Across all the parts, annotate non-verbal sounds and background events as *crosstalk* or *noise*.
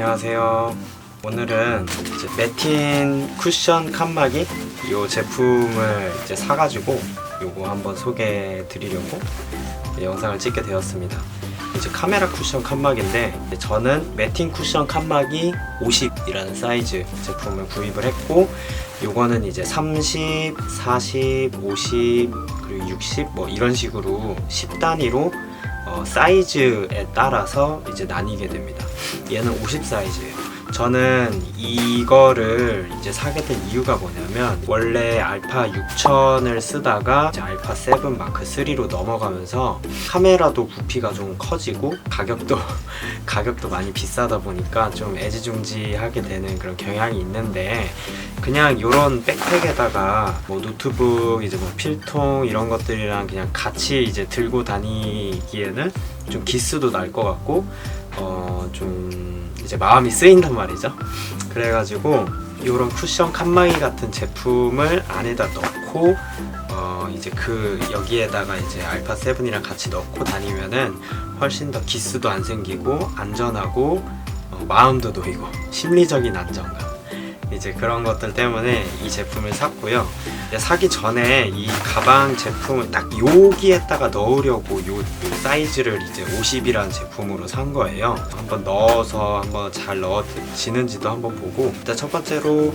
안녕하세요. 오늘은 이제 매틴 쿠션 칸막이 이 제품을 이제 사가지고 요거 한번 소개해 드리려고 영상을 찍게 되었습니다. 이제 카메라 쿠션 칸막인데 저는 매틴 쿠션 칸막이 50이라는 사이즈 제품을 구입을 했고 요거는 이제 30, 40, 50 그리고 60 뭐 이런 식으로 10 단위로 어, 사이즈에 따라서 이제 나뉘게 됩니다. 얘는 50 사이즈예요. 저는 이거를 이제 사게 된 이유가 뭐냐면 원래 알파 6000을 쓰다가 이제 알파 7 마크 3로 넘어가면서 카메라도 부피가 좀 커지고 가격도 *laughs* 가격도 많이 비싸다 보니까 좀 애지중지하게 되는 그런 경향이 있는데 그냥 이런 백팩에다가 뭐 노트북 이제 뭐 필통 이런 것들이랑 그냥 같이 이제 들고 다니기에는 좀 기스도 날 것 같고 어 좀 이제 마음이 쓰인단 말이죠. 그래가지고 이런 쿠션 칸막이 같은 제품을 안에다 넣고 어 이제 그 여기에다가 이제 알파 7이랑 같이 넣고 다니면은 훨씬 더 기스도 안 생기고 안전하고 어, 마음도 놓이고 심리적인 안정감 이제 그런 것들 때문에 이 제품을 샀고요. 사기 전에 이 가방 제품을 딱 여기에다가 넣으려고 요, 요 사이즈를 이제 50이라는 제품으로 산 거예요. 한번 넣어서 한번 잘 넣어지는지도 한번 보고 일단 첫 번째로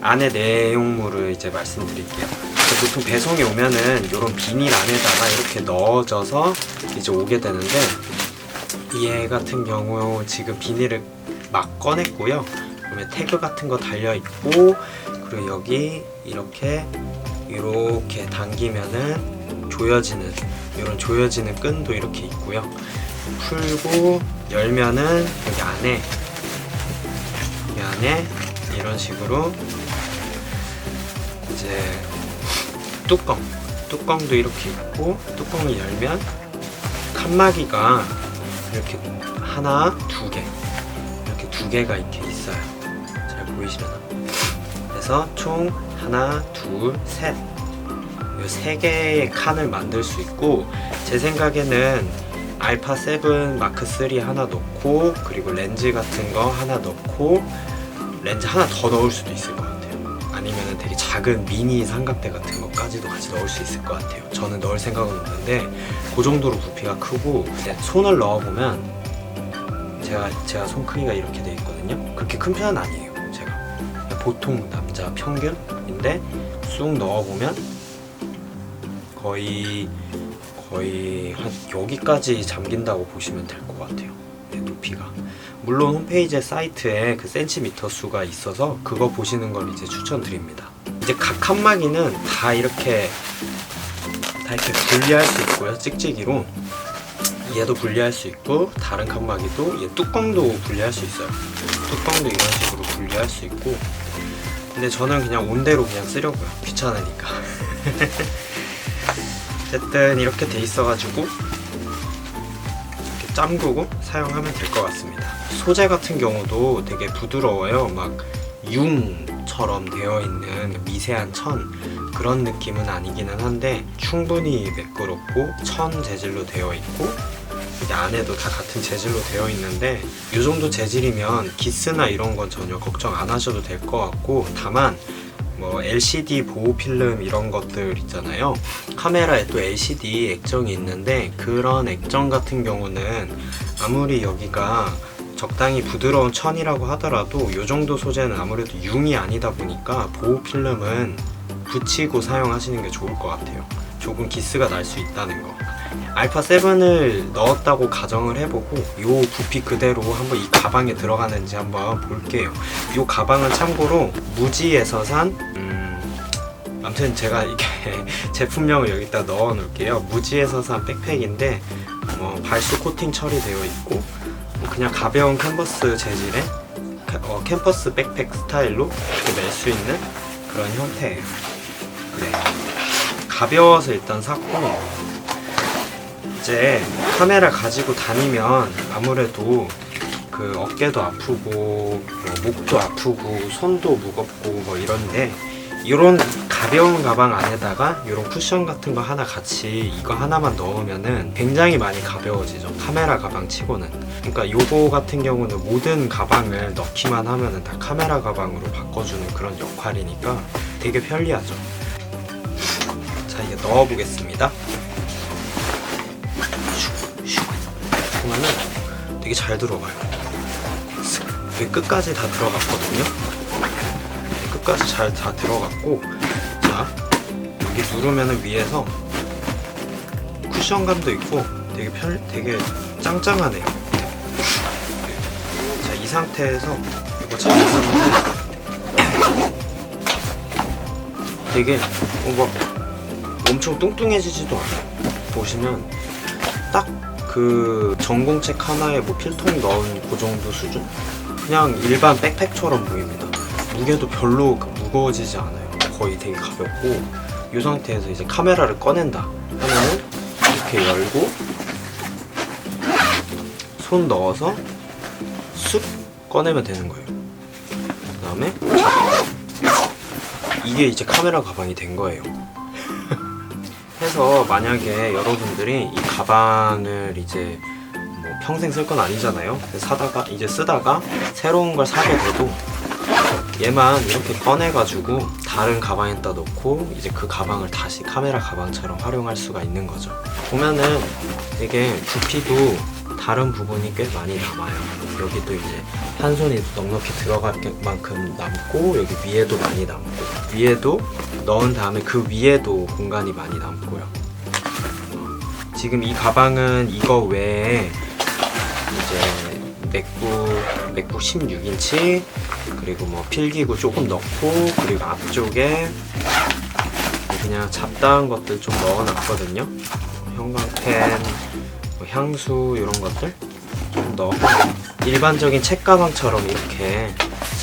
안에 내용물을 이제 말씀드릴게요. 보통 배송이 오면은 이런 비닐 안에다가 이렇게 넣어져서 이제 오게 되는데 얘 같은 경우 지금 비닐을 막 꺼냈고요. 그다음에 태그 같은 거 달려 있고 그리고 여기 이렇게 이렇게 당기면은 조여지는 이런 조여지는 끈도 이렇게 있고요. 풀고 열면은 여기 안에 이 안에 이런 식으로 이제 뚜껑 뚜껑도 이렇게 있고 뚜껑이 열면 칸막이가 이렇게 하나 두 개 이렇게 두 개가 이렇게 보이시려나 그래서 총 하나 둘 셋 이 세 개의 칸을 만들 수 있고 제 생각에는 알파 7 마크 3 하나 넣고 그리고 렌즈 같은 거 하나 넣고 렌즈 하나 더 넣을 수도 있을 것 같아요. 아니면 되게 작은 미니 삼각대 같은 것까지도 같이 넣을 수 있을 것 같아요. 저는 넣을 생각은 없는데 그 정도로 부피가 크고 손을 넣어보면 제가 제가 손 크기가 이렇게 돼 있거든요. 그렇게 큰 편은 아니에요. 제가 보통 남자 평균인데 쑥 넣어보면 거의 거의 한 여기까지 잠긴다고 보시면 될 것 같아요. 네, 높이가. 물론 홈페이지 사이트에 그 센티미터 수가 있어서 그거 보시는 걸 이제 추천드립니다. 이제 각 칸막이는 다 이렇게 다 이렇게 분리할 수 있고요. 찍찍이로 얘도 분리할 수 있고 다른 칸막이도 얘 뚜껑도 분리할 수 있어요. 뚜껑도 이런 식으로 분리할 수 있고 근데 저는 그냥 온대로 그냥 쓰려고요. 귀찮으니까. *laughs* 어쨌든 이렇게 돼 있어 가지고 이렇게 짬구고 사용하면 될 것 같습니다. 소재 같은 경우도 되게 부드러워요. 막 융처럼 되어 있는 미세한 천 그런 느낌은 아니기는 한데 충분히 매끄럽고 천 재질로 되어 있고 안에도 다 같은 재질로 되어 있는데 이 정도 재질이면 기스나 이런 건 전혀 걱정 안 하셔도 될 것 같고 다만 뭐 LCD 보호 필름 이런 것들 있잖아요. 카메라에 또 LCD 액정이 있는데 그런 액정 같은 경우는 아무리 여기가 적당히 부드러운 천이라고 하더라도 이 정도 소재는 아무래도 융이 아니다 보니까 보호 필름은 붙이고 사용하시는 게 좋을 것 같아요. 조금 기스가 날 수 있다는 거. 알파 7을 넣었다고 가정을 해보고 요 부피 그대로 한번 이 가방에 들어가는지 한번 볼게요. 요 가방은 참고로 무지에서 산 음, 아무튼 제가 이게 *laughs* 제품명을 여기다 넣어 놓을게요. 무지에서 산 백팩인데 뭐 발수 코팅 처리되어 있고 뭐 그냥 가벼운 캔버스 재질의 캐- 어, 캠퍼스 백팩 스타일로 이렇게 멜 수 있는 그런 형태예요. 네. 가벼워서 일단 샀고 이제 카메라 가지고 다니면 아무래도 그 어깨도 아프고 뭐 목도 아프고 손도 무겁고 뭐 이런데 이런 가벼운 가방 안에다가 이런 쿠션 같은 거 하나 같이 이거 하나만 넣으면은 굉장히 많이 가벼워지죠. 카메라 가방 치고는. 그러니까 요거 같은 경우는 모든 가방을 넣기만 하면은 다 카메라 가방으로 바꿔주는 그런 역할이니까 되게 편리하죠. 자 이제 넣어 보겠습니다. 그러면은 되게 잘 들어가요. 슥. 여기 끝까지 다 들어갔거든요. 네, 끝까지 잘 다 들어갔고 자 여기 누르면은 위에서 쿠션감도 있고 되게 편 되게 짱짱하네요. 자 이 상태에서 이거 잡으면 되게 어, 막 엄청 뚱뚱해지지도 않아요. 보시면 딱 그 전공책 하나에 뭐 필통 넣은 그 정도 수준? 그냥 일반 백팩처럼 보입니다. 무게도 별로 그 무거워지지 않아요. 거의 되게 가볍고 이 상태에서 이제 카메라를 꺼낸다 하면은 이렇게 열고 손 넣어서 쑥 꺼내면 되는 거예요. 그 다음에 이게 이제 카메라 가방이 된 거예요. 해서 만약에 여러분들이 이 가방을 이제 뭐 평생 쓸 건 아니잖아요. 그래서 사다가 이제 쓰다가 새로운 걸 사게 돼도 얘만 이렇게 꺼내가지고 다른 가방에다 넣고 이제 그 가방을 다시 카메라 가방처럼 활용할 수가 있는 거죠. 보면은 되게 부피도 다른 부분이 꽤 많이 남아요. 여기도 이제 한 손이 넉넉히 들어갈 만큼 남고 여기 위에도 많이 남고 위에도 넣은 다음에 그 위에도 공간이 많이 남고요. 지금 이 가방은 이거 외에 이제 맥북 맥북 16인치 그리고 뭐 필기구 조금 넣고 그리고 앞쪽에 그냥 잡다한 것들 좀 넣어놨거든요. 형광펜, 뭐 향수 이런 것들 좀 넣고 일반적인 책 가방처럼 이렇게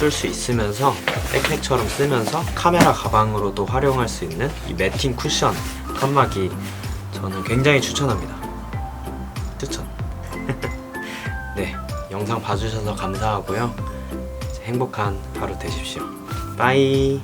쓸 수 있으면서 백팩처럼 쓰면서 카메라 가방으로도 활용할 수 있는 이 매팅 쿠션 칸막이 저는 굉장히 추천합니다. 추천. *laughs* 네, 영상 봐주셔서 감사하고요. 행복한 하루 되십시오. 빠이.